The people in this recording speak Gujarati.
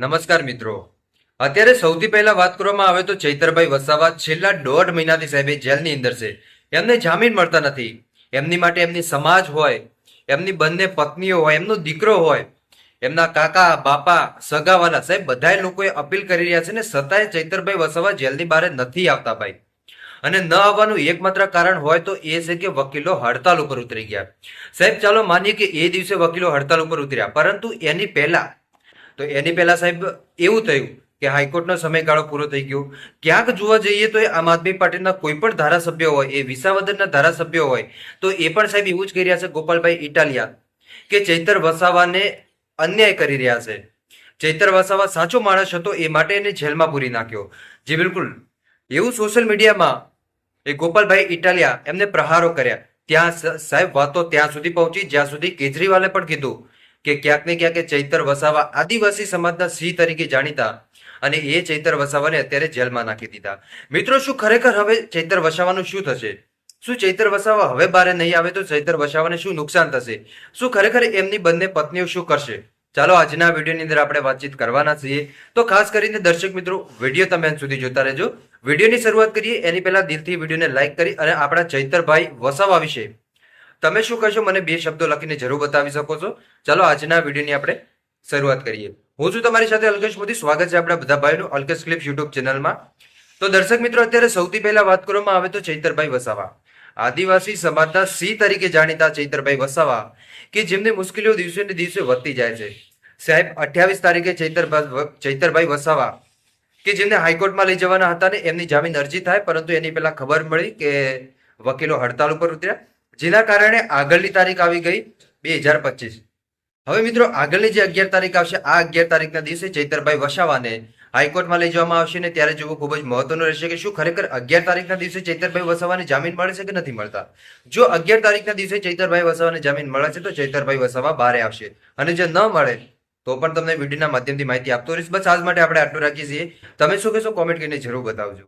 નમસ્કાર મિત્રો. અત્યારે સૌથી પહેલા વાત કરવામાં આવે તો ચૈતરભાઈ વસાવા છેલ્લા દોઢ મહિનાથી સાહેબ જેલની અંદર છે. એમને જામીન મળતા નથી. એમની માટે એમની સમાજ હોય, એમની બંને પત્નીઓ હોય, એમનો દીકરો હોય, એમના કાકા, બાપા, સગાવાલા, સાહેબ બધા લોકોએ અપીલ કરી રહ્યા છે ને છતાંય ચૈતરભાઈ વસાવા જેલની બહાર નથી આવતા ભાઈ. અને ન આવવાનું એકમાત્ર કારણ હોય તો એ છે કે વકીલો હડતાલ ઉપર ઉતરી ગયા. સાહેબ, ચાલો માનીએ કે એ દિવસે વકીલો હડતાલ ઉપર ઉતર્યા. પરંતુ એની પહેલા તો એની પહેલા સાહેબ એવું થયું કે હાઈકોર્ટનો સમયગાળો પૂરો થઈ ગયો. ક્યાંક જોવા જઈએ તો આમ આદમી પાર્ટીના કોઈ પણ ધારાસભ્ય હોય, એ વિસાવદરના ધારાસભ્ય હોય, તો એ પણ સાહેબ એવું જ કરી રહ્યા છે, ગોપાલભાઈ ઇટાલિયા, કે ચૈતર વસાવાને અન્યાય કરી રહ્યા છે. ચૈતર વસાવા સાચો માણસ હતો, એ માટે એને જેલમાં પૂરી નાખ્યો. જે બિલકુલ. એવું સોશિયલ મીડિયામાં એ ગોપાલભાઈ ઇટાલિયા એમને પ્રહારો કર્યા. ત્યાં સાહેબ વાતો ત્યાં સુધી પહોંચી, જ્યાં સુધી કેજરીવાલે પણ કીધું કે ક્યાંક ને ક્યાંક ચૈતર વસાવા આદિવાસી સમાજના સિંહ તરીકે જાણીતા અને એ ચૈતર વસાવાને અત્યારે જેલમાં નાખી દીધા. મિત્રો, શું ખરેખર હવે ચૈતર વસાવાનું શું થશે? શું ચૈતર વસાવા હવે બારે નહીં આવે તો ચૈતર વસાવાને શું નુકસાન થશે? શું ખરેખર એમની બંને પત્નીઓ શું કરશે? ચાલો, આજના વિડીયોની અંદર આપણે વાતચીત કરવાના છીએ. તો ખાસ કરીને દર્શક મિત્રો, વીડિયો તમે સુધી જોતા રહેજો. વિડીયોની શરૂઆત કરીએ. એની પહેલા દિલથી વિડીયોને લાઈક કરી અને આપણા ચૈતરભાઈ વસાવા વિશે તમે શું કહેશો? મને બે શબ્દો લખીને જરૂર બતાવી શકો છો. ચાલો, આજના વિડીયોની આપણે શરૂઆત કરીએ. હું છું તમારી સાથે અલ્કેશ મોદી. સ્વાગત છે આપણા બધા ભાઈનું અલ્કેશ ક્લિપ યુટ્યુબ ચેનલમાં. તો દર્શક મિત્રો, અત્યારે સૌથી પહેલા વાત કરવામાં આવે તો ચૈતરભાઈ વસાવા. આદિવાસી સમાજના સિંહ તરીકે જાણીતા ચૈતરભાઈ વસાવા કે જેમની મુશ્કેલીઓ દિવસે ને દિવસે વધતી જાય છે. સાહેબ, અઠ્યાવીસ તારીખે ચૈતરભાઈ ચૈતરભાઈ વસાવા કે જેમને હાઈકોર્ટમાં લઈ જવાના હતા ને એમની જામીન અરજી થાય, પરંતુ એની પહેલા ખબર મળી કે વકીલો હડતાલ ઉપર ઉતર્યા. જેના કારણે આગળની તારીખ આવી ગઈ બે હજાર પચીસ. હવે મિત્રો, આગળની જે અગિયાર તારીખ આવશે, આ અગિયાર તારીખના દિવસે ચૈતરભાઈ વસાવાને હાઈકોર્ટમાં લઈ જવામાં આવશે ને ત્યારે જોવું ખૂબ જ મહત્વનું રહેશે કે શું ખરેખર અગિયાર તારીખના દિવસે ચૈતરભાઈ વસાવાને જામીન મળે છે કે નથી મળતા? જો અગિયાર તારીખના દિવસે ચૈતરભાઈ વસાવાને જામીન મળે છે, તો ચૈતરભાઈ વસાવા બહાર આવશે. અને જો ન મળે, તો પણ તમને વિડીયોના માધ્યમથી માહિતી આપતો રહીશ. બસ આજ માટે આપણે આટલું રાખીએ છીએ. તમે શું કહેશો? કોમેન્ટ કરીને જરૂર બતાવજો.